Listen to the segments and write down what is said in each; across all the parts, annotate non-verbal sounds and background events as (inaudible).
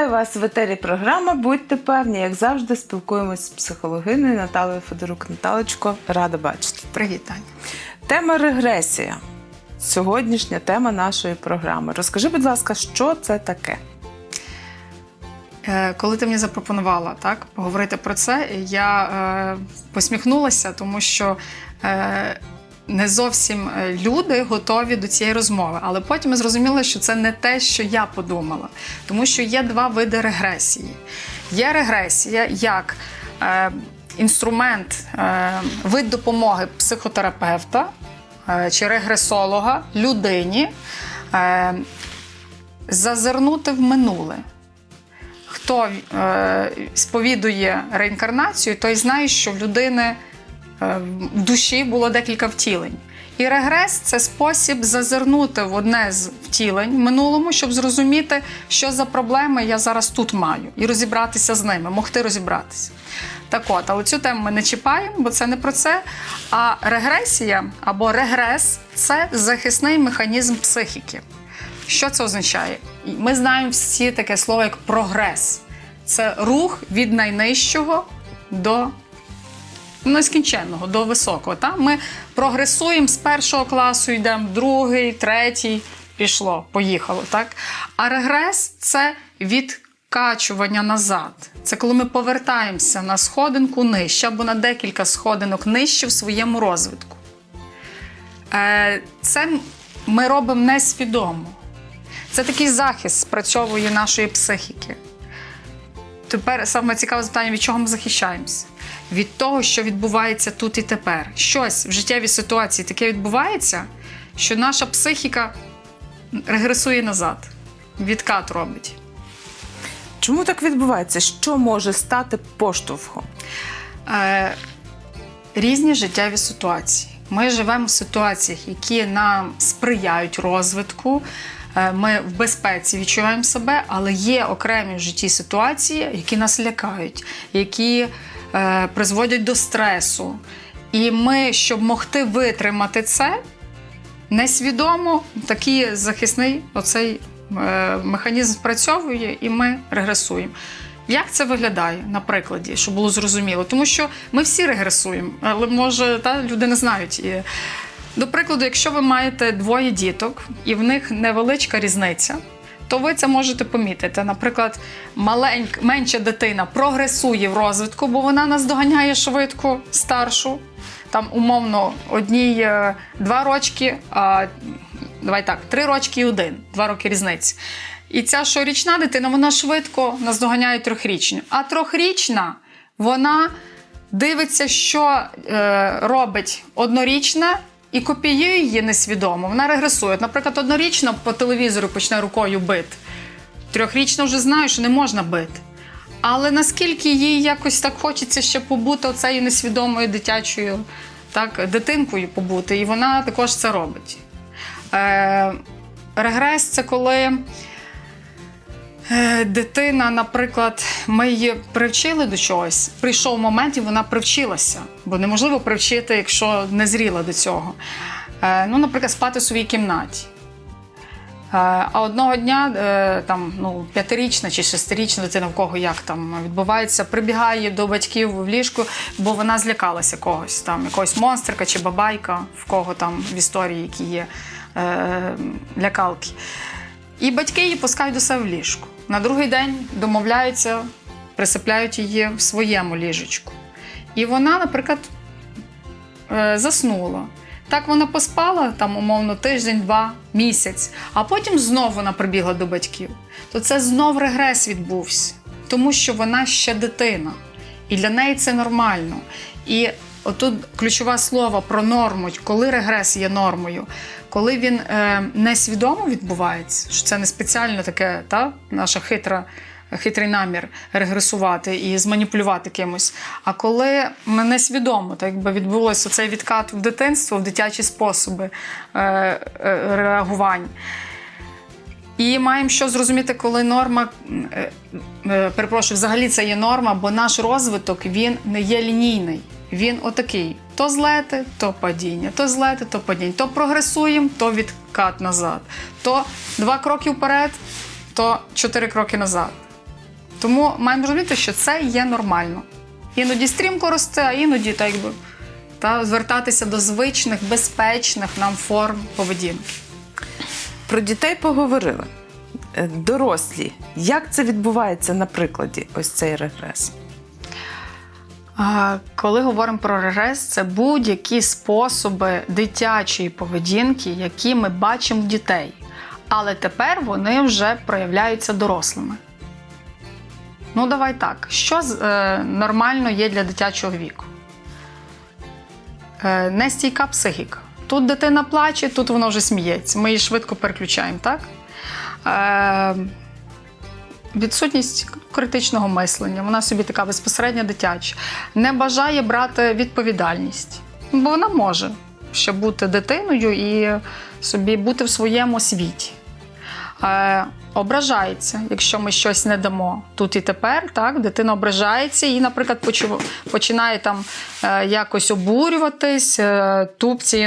Вітаю вас в етері програма. Будьте певні, як завжди, спілкуємось з психологиною Наталею Федорук. Наталочко, рада бачити. Привіт, Таня. Тема регресія. Сьогоднішня тема нашої програми. Розкажи, будь ласка, що це таке? Е, Коли ти мені запропонувала так, поговорити про це, я е, посміхнулася, тому що е, не зовсім е, люди готові до цієї розмови. Але потім я зрозуміла, що це не те, що я подумала. Тому що є два види регресії. Є регресія як е, інструмент, е, вид допомоги психотерапевта е, чи регресолога людині е, зазирнути в минуле. Хто е, сповідує реінкарнацію, той знає, що в людини в душі було декілька втілень. І регрес це спосіб зазирнути в одне з втілень в минулому, щоб зрозуміти, що за проблеми я зараз тут маю, і розібратися з ними, могти розібратися. Так от, але цю тему ми не чіпаємо, бо це не про це. А регресія або регрес це захисний механізм психіки. Що це означає? Ми знаємо всі таке слово як прогрес. Це рух від найнижчого до нескінченного, до високого. Та? Ми прогресуємо з першого класу, йдемо в другий, третій, пішло, поїхало. Так? А регрес це відкачування назад. Це коли ми повертаємося на сходинку нижче або на декілька сходинок нижче в своєму розвитку. Е, Це ми робимо несвідомо. Це такий захист спрацьовує нашої психіки. Тепер саме цікаве запитання, від чого ми захищаємося? Від того, що відбувається тут і тепер. Щось в життєвій ситуації таке відбувається, що наша психіка регресує назад, відкат робить. Чому так відбувається? Що може стати поштовхом? Е, різні життєві ситуації. Ми живемо в ситуаціях, які нам сприяють розвитку. Е, Ми в безпеці відчуваємо себе, але є окремі в житті ситуації, які нас лякають, які е, призводять до стресу. І ми, щоб могти витримати це, несвідомо такий захисний оцей е, механізм спрацьовує, і ми регресуємо. Як це виглядає на прикладі, щоб було зрозуміло? Тому що ми всі регресуємо, але може та, люди не знають. До прикладу, якщо ви маєте двоє діток і в них невеличка різниця, то ви це можете помітити. Наприклад, маленька, менша дитина прогресує в розвитку, бо вона наздоганяє швидко старшу. Там умовно одній е, два рочки, а давай так, три рочки і один, два роки різниці. І ця щорічна дитина, вона швидко наздоганяє трьохрічну. А трьохрічна, вона дивиться, що е, робить однорічна, і копіює її несвідомо. Вона регресує. Наприклад, однорічно по телевізору почне рукою бити. Трьохрічно вже знає, що не можна бити. Але наскільки їй якось так хочеться ще побути оцею несвідомою дитячою так, дитинкою побути, і вона також це робить. Е, регрес це коли дитина, наприклад, ми її привчили до чогось, прийшов момент, і вона привчилася, бо неможливо привчити, якщо не зріла до цього. Е, ну, наприклад, спати в своїй кімнаті. Е, А одного дня е, там ну п'ятирічна чи шестирічна дитина, в кого як там відбувається, прибігає до батьків в ліжку, бо вона злякалася когось, там якогось монстрика чи бабайка, в кого там в історії, які є е, лякалки. І батьки її пускають до себе в ліжку. На другий день домовляються, присипляють її в своєму ліжечку. І вона, наприклад, е, заснула. Так вона поспала там, умовно, тиждень, два, місяць, а потім знов вона прибігла до батьків. То це знов регрес відбувся, тому що вона ще дитина. І для неї це нормально. І отут ключове слово про норму, коли регрес є нормою, коли він е, несвідомо відбувається, що це не спеціально таке, та, наша хитра хитрий намір регресувати і зманіпулювати кимось. А коли ми несвідомо, так якби відбулося цей відкат в дитинство, в дитячі способи е, е, реагувань. І маємо що зрозуміти, коли норма, е, е, перепрошую, взагалі це є норма, бо наш розвиток він не є лінійний. Він отакий: то злети, то падіння, то злети, то падіння, то прогресуємо, то відкат назад, то два кроки вперед, то чотири кроки назад. Тому маємо розуміти, що це є нормально. Іноді стрімко росте, а іноді так якби та звертатися до звичних, безпечних нам форм поведінки. Про дітей поговорили. Е, Дорослі, як це відбувається на прикладі, ось цей регрес? Коли говоримо про регрес, це будь-які способи дитячої поведінки, які ми бачимо в дітей. Але тепер вони вже проявляються дорослими. Ну, давай так. Що е, нормально є для дитячого віку? Е, нестійка психіка. Тут дитина плаче, тут вона вже сміється. Ми її швидко переключаємо, так? Е, відсутність критичного мислення, вона собі така безпосередньо дитяча, не бажає брати відповідальність, бо вона може ще бути дитиною і собі бути в своєму світі. Е, ображається, якщо ми щось не дамо тут і тепер, так, дитина ображається і, наприклад, починає там е, якось обурюватись, е,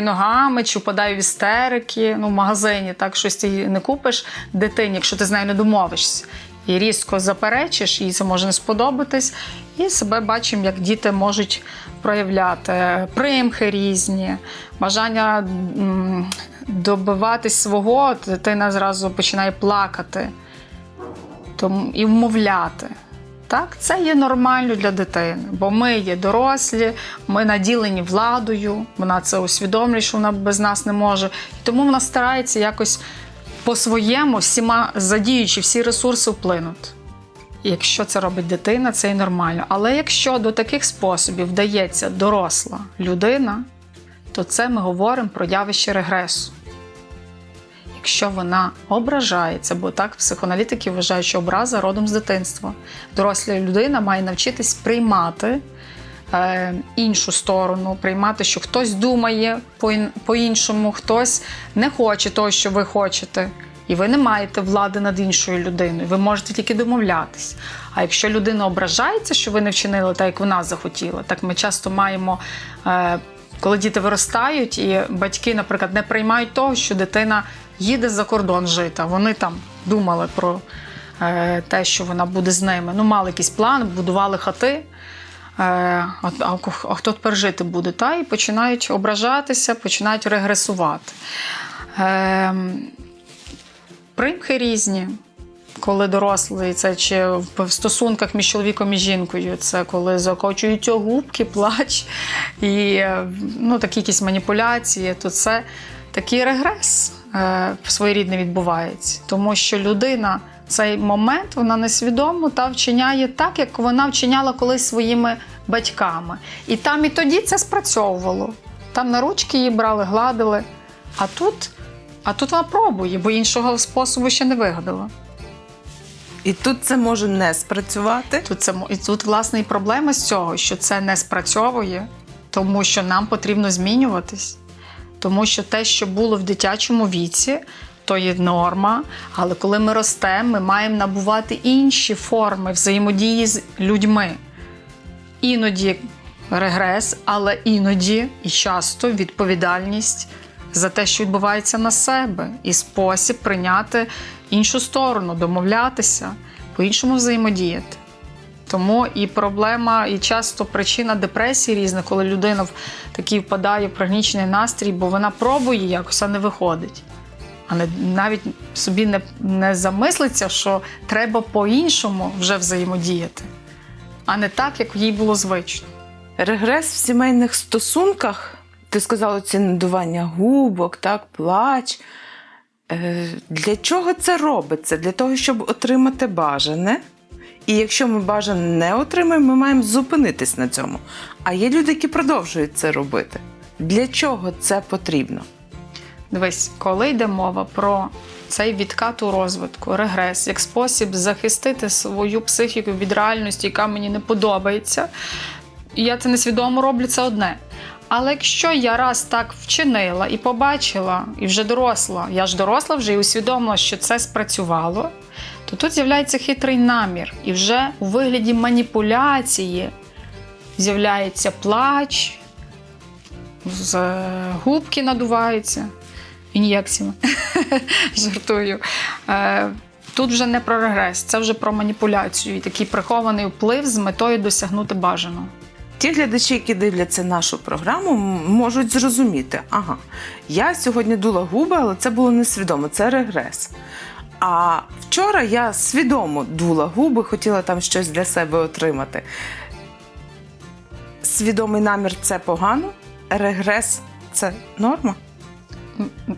ногами чи впадає в істерики. Ну, в магазині так щось ти не купиш дитині, якщо ти з нею не домовишся. І різко заперечиш, їй це може не сподобатись. І себе бачимо, як діти можуть проявляти примхи різні, бажання добиватись свого, дитина зразу починає плакати і вмовляти. Так, це є нормально для дитини, бо ми є дорослі, ми наділені владою, вона це усвідомлює, що вона без нас не може. І тому вона старається якось по-своєму, всіма задіючи всі ресурси, вплинути. Якщо це робить дитина, це і нормально. Але якщо до таких способів вдається доросла людина, то це ми говоримо про явище регресу. Якщо вона ображається, бо так психоаналітики вважають, що образа родом з дитинства. Доросла людина має навчитись приймати іншу сторону, приймати, що хтось думає по- по-іншому, хтось не хоче того, що ви хочете. І ви не маєте влади над іншою людиною. Ви можете тільки домовлятись. А якщо людина ображається, що ви не вчинили так, як вона захотіла, так ми часто маємо. Е, коли діти виростають, і батьки, наприклад, не приймають того, що дитина їде за кордон жити. Вони там думали про е, те, що вона буде з ними. Ну, мали якийсь план, будували хати. Е, а, хто тепер жити буде? Та і починають ображатися, починають регресувати. Е, примхи різні. Коли дорослий, це чи в стосунках між чоловіком і жінкою, це коли закочуються губки, плач і е, ну, такі якісь маніпуляції, то це такий регрес е, своєрідний відбувається. Тому що людина цей момент вона несвідомо та вчиняє так, як вона вчиняла колись своїми батьками. І там і тоді це спрацьовувало. Там на ручки її брали, гладили. А тут, а тут вона пробує, бо іншого способу ще не вигадала. І тут це може не спрацювати. Тут це і тут власне і проблема з цього, що це не спрацьовує, тому що нам потрібно змінюватись. Тому що те, що було в дитячому віці, то є норма. Але коли ми ростемо, ми маємо набувати інші форми взаємодії з людьми. Іноді регрес, але іноді і часто відповідальність за те, що відбувається на себе, і спосіб прийняти іншу сторону, домовлятися, по-іншому взаємодіяти. Тому і проблема, і часто причина депресії різна, коли людина в такий впадає в пригнічений настрій, бо вона пробує якось, а не виходить. А не, навіть собі не, не замислиться, що треба по-іншому вже взаємодіяти, а не так, як їй було звично. Регрес в сімейних стосунках, ти сказала, це надування губок, так, плач. Е, Для чого це робиться? Для того, щоб отримати бажане. І якщо ми бажане не отримаємо, ми маємо зупинитись на цьому. А є люди, які продовжують це робити. Для чого це потрібно? Дивись, коли йде мова про цей відкат у розвитку, регрес, як спосіб захистити свою психіку від реальності, яка мені не подобається, я це несвідомо роблю, це одне. Але якщо я раз так вчинила і побачила, і вже доросла, я ж доросла вже і усвідомила, що це спрацювало, то тут з'являється хитрий намір, і вже у вигляді маніпуляції з'являється плач, губки надуваються ін'єкціями. (laughs) Жартую. Е, Тут вже не про регрес, це вже про маніпуляцію і такий прихований вплив з метою досягнути бажаного. Ті глядачі, які дивляться нашу програму, можуть зрозуміти, ага, я сьогодні дула губи, але це було несвідомо, це регрес. А вчора я свідомо дула губи, хотіла там щось для себе отримати. Свідомий намір це погано, регрес це норма.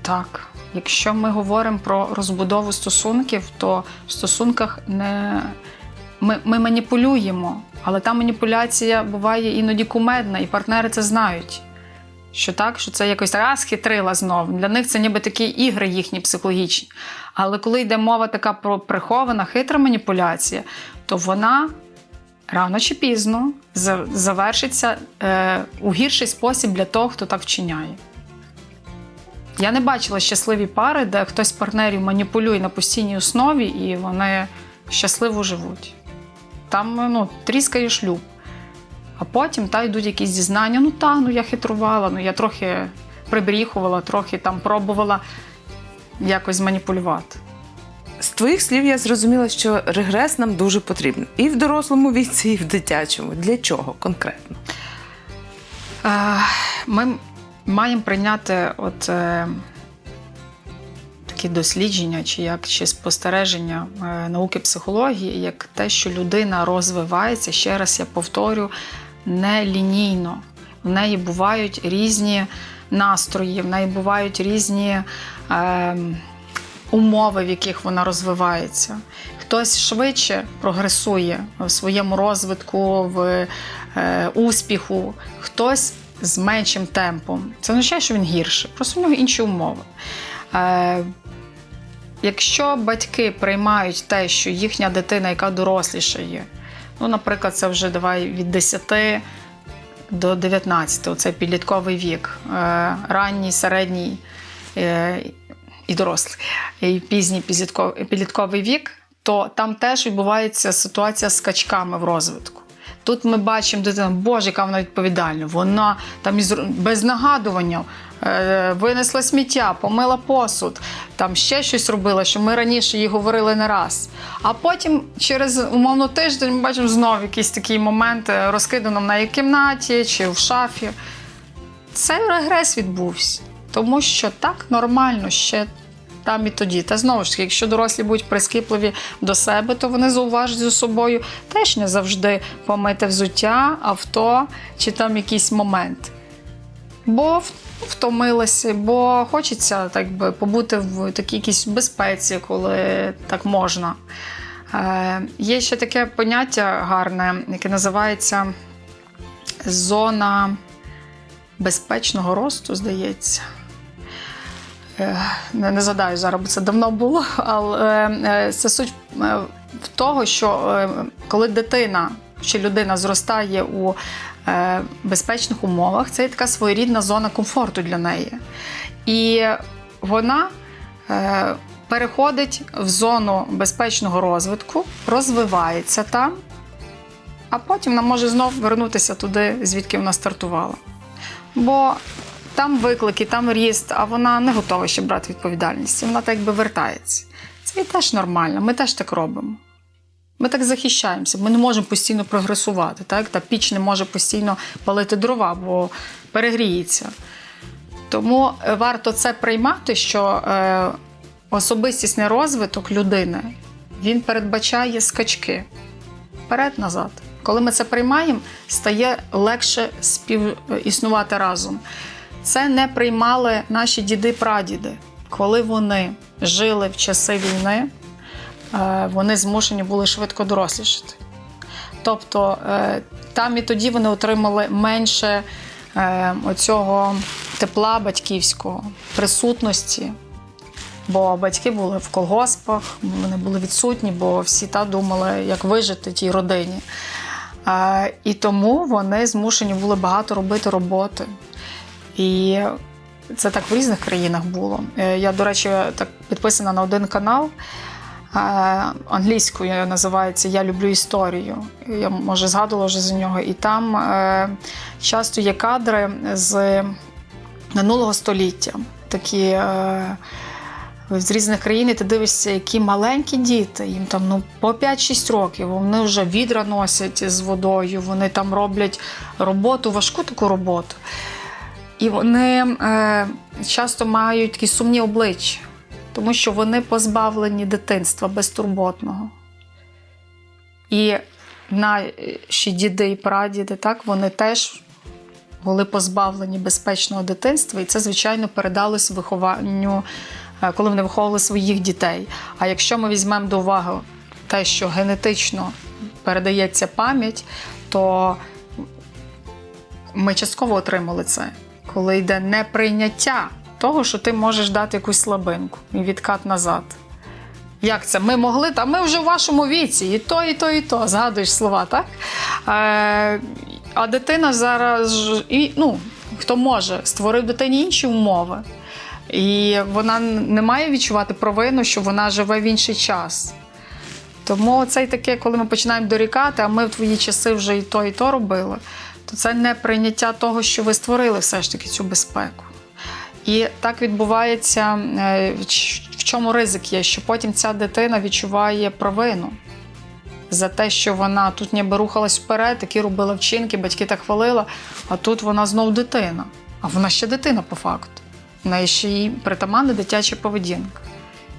Так, якщо ми говоримо про розбудову стосунків, то в стосунках не ми, ми маніпулюємо, але та маніпуляція буває іноді кумедна, і партнери це знають. Що так, що це якось раз хитрила знов. Для них це ніби такі ігри їхні психологічні. Але коли йде мова така про прихована, хитра маніпуляція, то вона рано чи пізно завершиться е, у гірший спосіб для того, хто так вчиняє. Я не бачила щасливі пари, де хтось з партнерів маніпулює на постійній основі і вони щасливо живуть. Там ну, тріскає шлюб. А потім та йдуть якісь зізнання. Ну та, ну я хитрувала, ну я трохи прибріхувала, трохи там пробувала якось зманіпулювати. З твоїх слів я зрозуміла, що регрес нам дуже потрібен і в дорослому віці, і в дитячому. Для чого конкретно? Е, Ми маємо прийняти от, е, такі дослідження, чи як чи спостереження е, науки психології, як те, що людина розвивається, ще раз я повторю, не лінійно. В неї бувають різні настрої, в неї бувають різні. Е, Умови, в яких вона розвивається. Хтось швидше прогресує в своєму розвитку, в е, успіху, хтось з меншим темпом. Це означає, що він гірше, просто в нього інші умови. Е, якщо батьки приймають те, що їхня дитина, яка дорослішає, ну, наприклад, це вже давай від 10 до 19, оце підлітковий вік, е, ранній, середній. е, і дорослий, і пізній підлітковий вік, то там теж відбувається ситуація з скачками в розвитку. Тут ми бачимо дитину, боже, яка вона відповідальна. Вона там із без нагадування е, винесла сміття, помила посуд, там ще щось робила, що ми раніше їй говорили не раз. А потім, через умовно тиждень, ми бачимо знову якийсь такий момент е, розкидано в неї кімнаті чи в шафі. Цей регрес відбувся. Тому що так нормально ще там і тоді. Та знову ж таки, якщо дорослі будуть прискіпливі до себе, то вони зауважать за собою теж не завжди помити взуття, авто чи там якийсь момент. Бо в- втомилися, бо хочеться так би побути в такій якійсь безпеці, коли так можна. Е, є ще таке поняття гарне, яке називається зона безпечного росту, здається. Е, Не, не згадаю зараз, бо це давно було. Але е, це суть е, в того, що коли дитина чи людина зростає у безпечних умовах, це є така своєрідна зона комфорту для неї. І вона переходить в зону безпечного розвитку, розвивається там, а потім вона може знов вернутися туди, звідки вона стартувала. Бо там виклики, там ріст, а вона не готова ще брати відповідальність. Вона так якби вертається. Це і теж нормально, ми теж так робимо. Ми так захищаємося, ми не можемо постійно прогресувати. Так? Та піч не може постійно палити дрова, бо перегріється. Тому е, варто це приймати, що е, особистісний розвиток людини він передбачає скачки вперед-назад. Коли ми це приймаємо, стає легше співіснувати разом. Це не приймали наші діди-прадіди. Коли вони жили в часи війни, е, вони змушені були швидко дорослішати. Тобто е, там і тоді вони отримали менше е, оцього тепла батьківського, присутності. Бо батьки були в колгоспах, вони були відсутні, бо всі та думали, як вижити тій родині. І тому вони змушені були багато робити роботи. І це так в різних країнах було. Е, Я, до речі, так підписана на один канал. е, Англійською називається Я люблю історію. Я може згадувала вже за нього. І там е, часто є кадри з минулого століття. Такі з різних країн, і ти дивишся, які маленькі діти, їм там ну, по 5-6 років, вони вже відра носять з водою, вони там роблять роботу, важку таку роботу. І вони е, часто мають такі сумні обличчя, тому що вони позбавлені дитинства безтурботного. І наші діди і прадіди, так, вони теж були позбавлені безпечного дитинства, і це, звичайно, передалось вихованню, е, коли вони виховували своїх дітей. А якщо ми візьмемо до уваги те, що генетично передається пам'ять, то ми частково отримали це, коли йде неприйняття того, що ти можеш дати якусь слабинку і відкат назад. Як це? Ми могли, та ми вже в вашому віці, і то, і то, і то. Згадуєш слова, так? Е, а дитина зараз, і, ну, хто може, створив дитині інші умови. І вона не має відчувати провину, що вона живе в інший час. Тому це й таке, коли ми починаємо дорікати, а ми в твої часи вже і то, і то робили, то це не прийняття того, що ви створили все ж таки цю безпеку. І так відбувається, е, в чому ризик є, що потім ця дитина відчуває провину за те, що вона тут ніби рухалась вперед, такі робила вчинки, батьки так хвалила, а тут вона знов дитина. А вона ще дитина по факту. В неї ще й притаманна дитяча поведінка.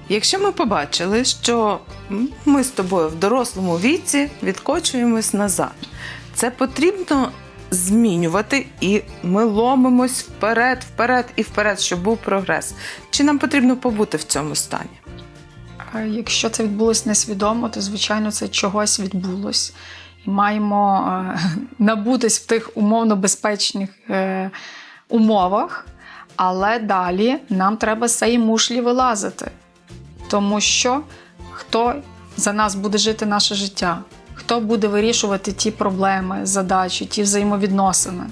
Якщо ми побачили, що ми з тобою в дорослому віці відкочуємось назад, це потрібно змінювати, і ми ломимось вперед, вперед і вперед, щоб був прогрес. Чи нам потрібно побути в цьому стані? Якщо це відбулось несвідомо, то звичайно це чогось відбулось. І маємо е, (laughs) набутись в тих умовно безпечних е, умовах, але далі нам треба з мушлі вилазити. Тому що хто за нас буде жити наше життя, хто буде вирішувати ті проблеми, задачі, ті взаємовідносини.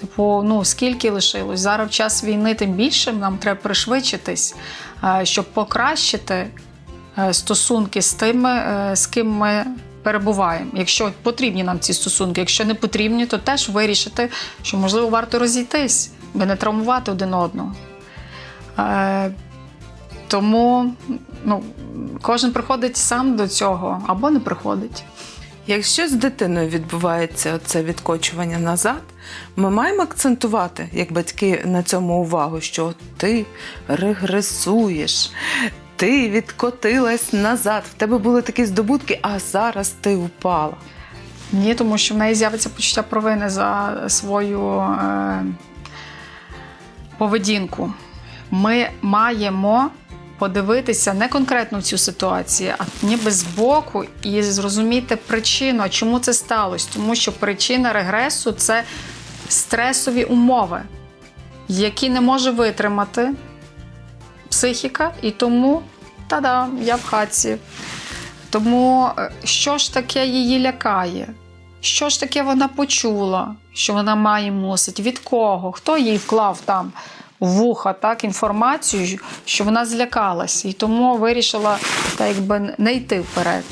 Типу, ну скільки лишилось? Зараз в час війни, тим більше нам треба пришвидшитись, е, щоб покращити е, стосунки з тими, е, з ким ми перебуваємо. Якщо потрібні нам ці стосунки, якщо не потрібні, то теж вирішити, що можливо варто розійтись, би не травмувати один одного. Тому ну, кожен приходить сам до цього або не приходить. Якщо з дитиною відбувається це відкочування назад, ми маємо акцентувати, як батьки, на цьому увагу, що ти регресуєш, ти відкотилась назад, в тебе були такі здобутки, а зараз ти впала. Ні, тому що в неї з'явиться почуття провини за свою е, поведінку. Ми маємо подивитися не конкретно в цю ситуацію, а ніби збоку і зрозуміти причину, чому це сталося. Тому що причина регресу це стресові умови, які не може витримати психіка, і тому та-да, я в хаті. Тому е, що ж таке її лякає? Що ж таке вона почула, що вона має мусить? Від кого? Хто їй вклав там вуха так, інформацію, що вона злякалася і тому вирішила так, якби, не йти вперед.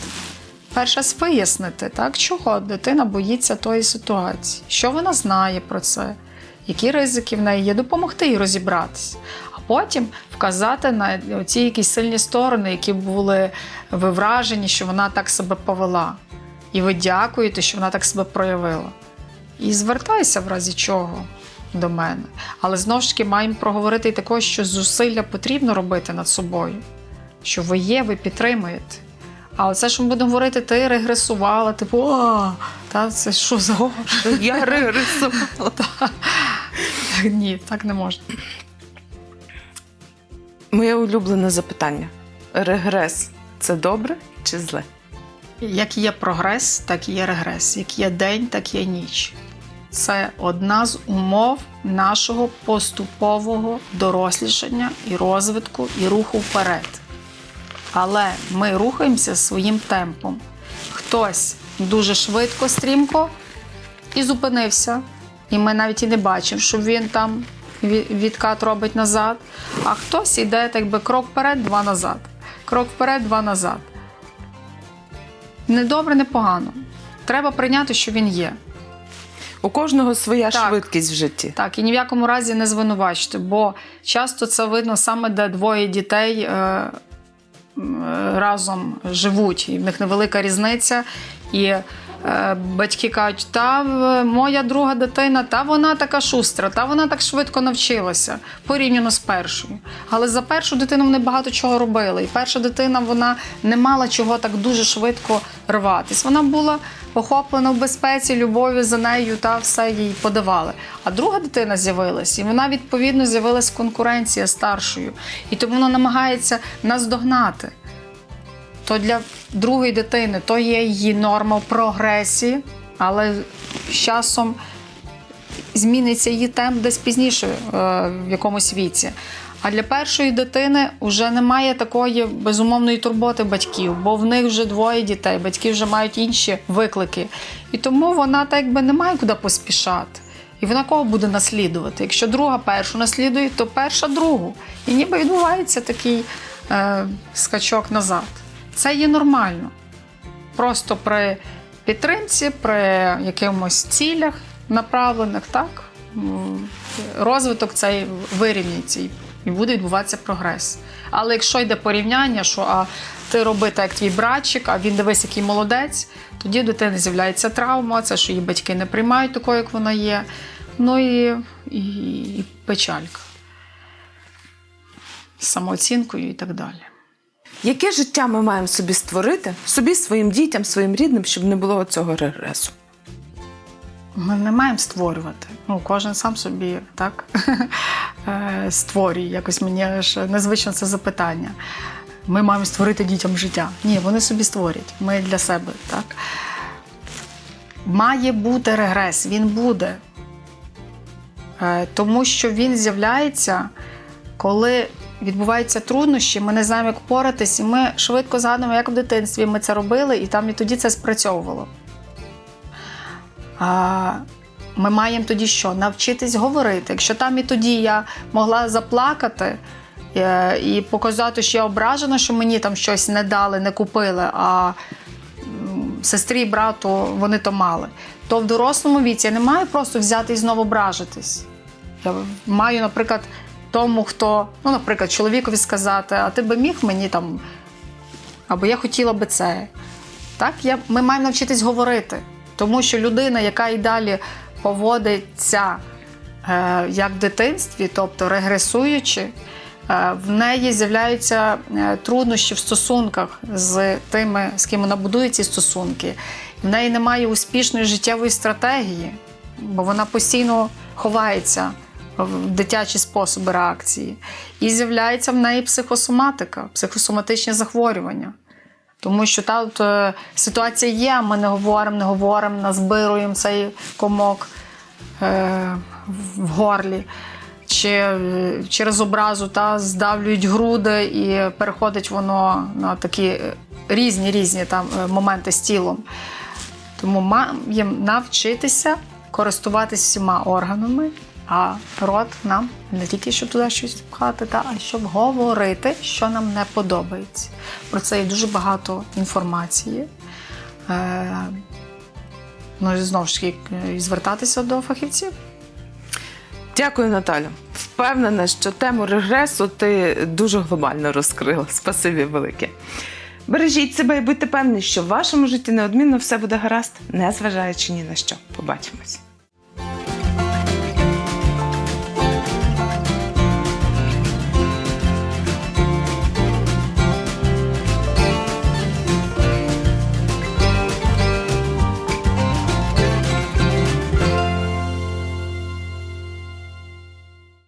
Перше вияснити, так, чого дитина боїться тої ситуації, що вона знає про це, які ризики в неї є, допомогти їй розібратися. А потім вказати на ці якісь сильні сторони, які були ви вражені, що вона так себе повела. І ви дякуєте, що вона так себе проявила. І звертайся в разі чого до мене. Але знову ж таки маємо проговорити і також, що зусилля потрібно робити над собою, що ви є, ви підтримуєте. А оце, що ми будемо говорити, ти регресувала, типу, о, та це що за Я регресувала. (laughs) Ні, так не можна. Моє улюблене запитання: регрес це добре чи зле? Як є прогрес, так і є регрес. Як є день, так є ніч. Це одна з умов нашого поступового дорослішання і розвитку, і руху вперед. Але ми рухаємося своїм темпом. Хтось дуже швидко, стрімко і зупинився. І ми навіть і не бачимо, що він там відкат робить назад. А хтось іде так би крок вперед, два назад. Крок вперед, два назад. Не добре, не погано. Треба прийняти, що він є. У кожного своя Так. швидкість в житті. Так, і ні в якому разі не звинувачити, бо часто це видно саме, де двоє дітей е, е, разом живуть, і в них невелика різниця. І е, батьки кажуть, та моя друга дитина, та вона така шустра, та вона так швидко навчилася порівняно з першою. Але за першу дитину вони багато чого робили. І перша дитина вона не мала чого так дуже швидко рватись. Вона була охоплена в безпеці, любов'ю за нею та все їй подавали. А друга дитина з'явилась, і вона відповідно з'явилась конкуренція старшою. І тому вона намагається нас догнати то для другої дитини то є її норма прогресії, але з часом зміниться її темп десь пізніше е, в якомусь віці. А для першої дитини вже немає такої безумовної турботи батьків, бо в них вже двоє дітей, батьки вже мають інші виклики. І тому вона так якби не має куди поспішати. І вона кого буде наслідувати? Якщо друга першу наслідує, то перша другу. І ніби відбувається такий е, скачок назад. Це є нормально. Просто при підтримці, при якимось цілях направлених, так, розвиток цей вирівняється і- буде відбуватися прогрес. Але якщо йде порівняння, що а ти роби так, як твій братчик, а він дивись, який молодець, тоді в дитини з'являється травма, це що її батьки не приймають такою, як вона є. Ну і, і, і печалька. Самооцінкою і так далі. Яке життя ми маємо собі створити, собі, своїм дітям, своїм рідним, щоб не було цього регресу? Ми не маємо створювати. Ну, кожен сам собі так (laughs) е, створює. Якось мені аж незвично це запитання. Ми маємо створити дітям життя. Ні, вони собі створять. Ми для себе, так. Має бути регрес, він буде. Е, Тому що він з'являється, коли відбуваються труднощі, ми не знаємо, як впоратись, і ми швидко згадуємо, як в дитинстві ми це робили, і там і тоді це спрацьовувало. А, ми маємо тоді що? Навчитись говорити. Якщо там і тоді я могла заплакати е, і показати, що я ображена, що мені там щось не дали, не купили, а сестрі і брату вони то мали, то в дорослому віці я не маю просто взяти і знову ображитись. Я маю, наприклад, тому, хто, ну, наприклад, чоловікові сказати, а ти би міг мені там, або я хотіла би це. Так, я, ми маємо навчитись говорити. Тому що людина, яка і далі поводиться е, як в дитинстві, тобто регресуючи, е, в неї з'являються е, труднощі в стосунках з тими, з ким вона будує ці стосунки. В неї немає успішної життєвої стратегії, бо вона постійно ховається в дитячі способи реакції. І з'являється в неї психосоматика, психосоматичні захворювання. Тому що та от, е, ситуація є, ми не говоримо, не говоримо, назбируємо цей комок е, в горлі. Чи е, через образу та, здавлюють груди і переходить воно на такі е, різні різні там, моменти з тілом. Тому маємо навчитися користуватися всіма органами, а рот нам не тільки щоб туди щось пхати, та, а щоб говорити, що нам не подобається. Про це є дуже багато інформації. Е, ну і знову ж таки звертатися до фахівців. Дякую, Наталю. Впевнена, що тему регресу ти дуже глобально розкрила. Спасибі велике. Бережіть себе і будьте певні, що в вашому житті неодмінно все буде гаразд, незважаючи ні на що. Побачимось.